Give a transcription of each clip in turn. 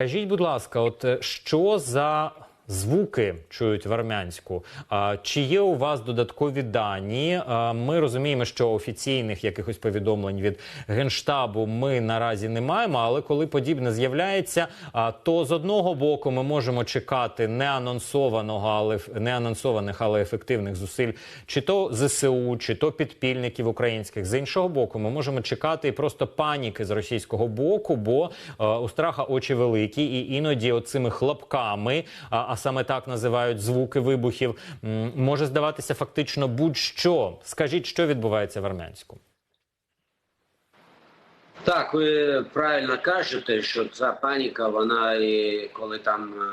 Скажіть, будь ласка, от е, що за звуки чують в армянську? Чи є у вас додаткові дані? Ми розуміємо, що офіційних якихось повідомлень від генштабу ми наразі не маємо. Але коли подібне з'являється, то з одного боку ми можемо чекати неанонсованого, але неанонсованих, але ефективних зусиль, чи то ЗСУ, чи то підпільників українських. З іншого боку, ми можемо чекати і просто паніки з російського боку, бо у страха очі великі, і іноді оцими хлопками, а саме так називають звуки вибухів, може здаватися фактично будь-що. Скажіть, що відбувається в армянську? Так, ви правильно кажете, що ця паніка, вона і коли там е,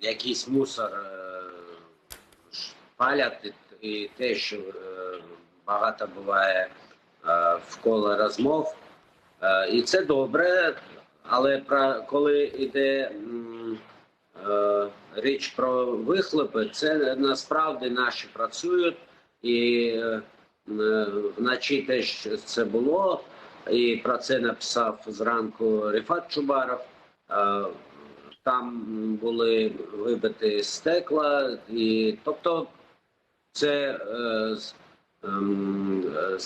якийсь мусор е, палять, і, те, що е, багато буває е, вколо розмов. Е, і це добре, але про, коли йде річ про вихлопи, це насправді наші працюють і е, е, вночі теж це було. І про це написав зранку Рифат Чубаров. Е, Там були вибиті стекла, і тобто це е, ем, е,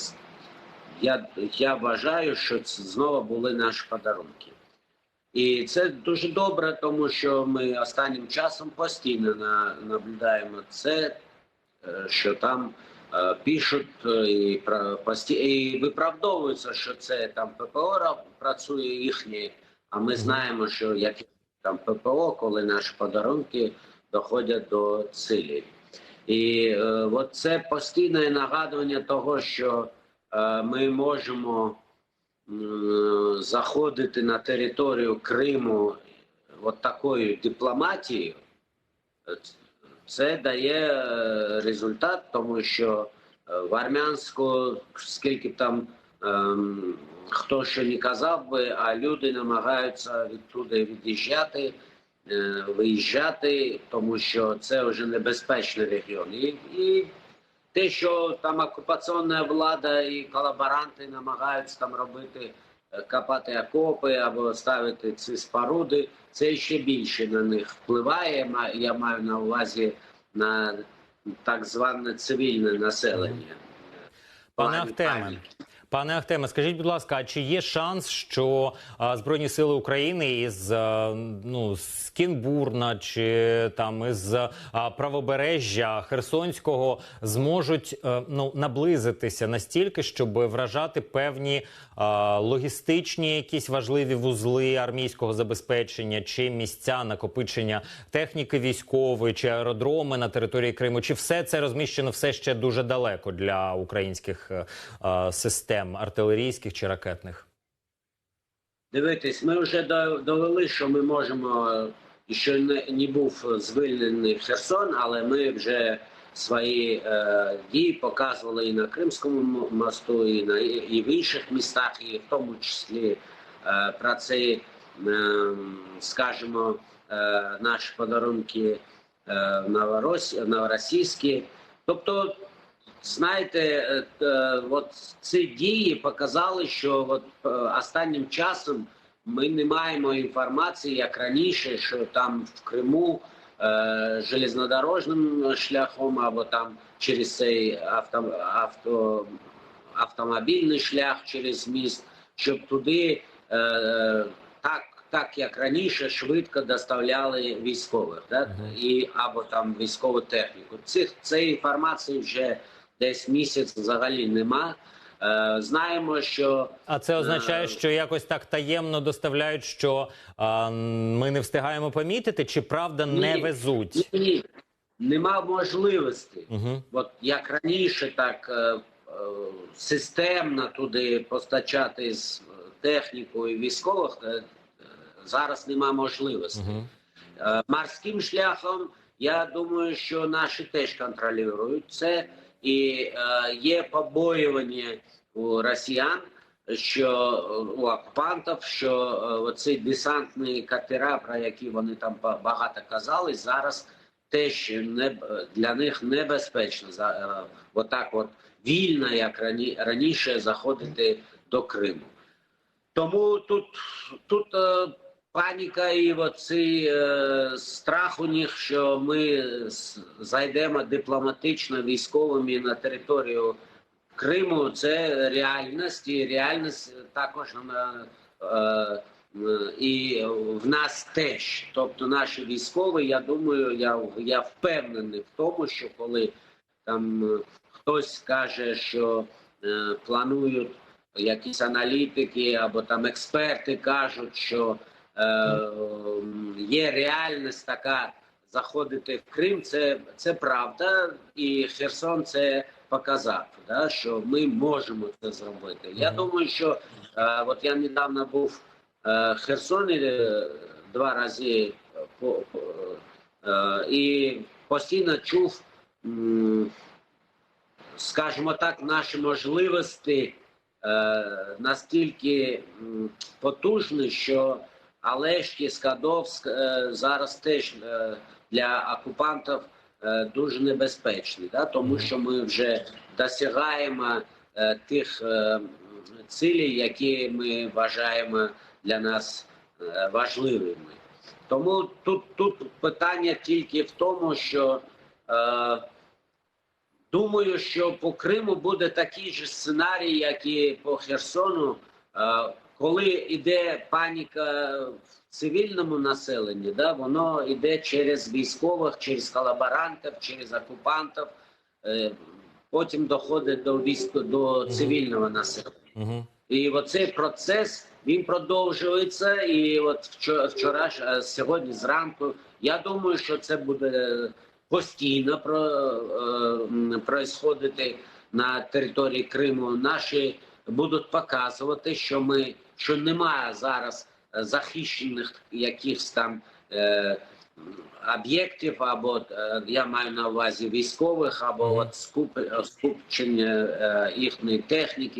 я, я вважаю, що це знову були наші подарунки. І це дуже добре, тому що ми останнім часом постійно на, наблюдаємо це, е, що там е, пишуть е, і, пості, і виправдовуються, що це там ППО ра- працює їхнє, а ми знаємо, що як там ППО, коли наші подарунки доходять до цілі. І е, от це постійне нагадування того, що е, ми можемо заходити на територію Криму от такою дипломатією, це дає е, результат, тому що е, в армянську, скільки там ем, хто що не казав би, а люди намагаються відтуди від'їжджати, е, виїжджати, тому що це вже небезпечний регіон. І, і те, що там окупаційна влада і колаборанти намагаються там робити, е, копати окопи або ставити ці споруди, це ще більше на них впливає. Я маю на увазі на так зване цивільне населення. Пане пані. Пане Ахтеме, скажіть, будь ласка, а чи є шанс, що Збройні сили України із ну з Кінбурна чи там із правобережжя Херсонського зможуть е, ну наблизитися настільки, щоб вражати певні логістичні якісь важливі вузли армійського забезпечення чи місця накопичення техніки військової чи аеродроми на території Криму? Чи все це розміщено все ще дуже далеко для українських е, е, систем артилерійських чи ракетних? Дивитись, ми вже довели, що ми можемо, що не, не був звільнений Херсон, але ми вже свої е, дії показували і на Кримському мосту, і на і в інших містах, і в тому числі е, про це, е, скажімо, е, наші подарунки е, новорос, новоросійські. Тобто Знаєте, е, е, от ці дії показали, що от е, останнім часом ми не маємо інформації, як раніше, що там в Криму е, железнодорожним шляхом або там через цей авто, авто, автомобільний шлях через міст, щоб туди е, так, так як раніше швидко доставляли військових, да? І або там військову техніку. Цих цієї інформації вже десь місяць взагалі нема. Е, знаємо, що А це означає, Е, що якось так таємно доставляють, що а, ми не встигаємо помітити, чи правда не везуть? ні, ні, нема можливості. Угу. От як раніше, так е, системно туди постачати з технікою військових, зараз нема можливості. Угу. Морським шляхом, я думаю, що наші теж контролюють це, і е, є побоювання у росіян, що у окупантів, що е, оці десантні катера, про які вони там ба- багато казали, зараз теж не для них небезпечно за е, отак, от вільно, як рані, раніше, заходити до Криму. Тому тут, тут паніка і оцей е, страх у них, що ми зайдемо дипломатично військовими на територію Криму, це реальність, і реальність також е, е, і в нас теж. Тобто наші військові, я думаю, я, я впевнений в тому, що коли там хтось каже, що е, планують якісь аналітики або там експерти кажуть, що є реальність така заходити в Крим. Це, це правда, і Херсон це показав, да, що ми можемо це зробити. Я думаю, що е, от я недавно був е, в Херсоні е, два рази по, е, і постійно чув. скажімо так, наші можливості е, настільки потужні, що Алешки, Скадовськ е, зараз теж е, для окупантів е, дуже небезпечні, да? тому що ми вже досягаємо е, тих е, цілей, які ми вважаємо для нас е, важливими. Тому тут, тут питання тільки в тому, що е, Думаю, що по Криму буде такий же сценарій, як і по Херсону, Е, коли йде паніка в цивільному населенні, да, воно йде через військових, через колаборантів, через окупантів, е, потім доходить до військ до цивільного населення. Угу. І оцей процес він продовжується. І от вчора, вчора е, сьогодні зранку, я думаю, що це буде постійно про, е, происходити на території Криму. Наші будуть показувати, що ми що немає зараз е, захищених якихось там. Е, Об'єктів або е, я маю на увазі військових, або от скуп, скупчення е, їхньої техніки.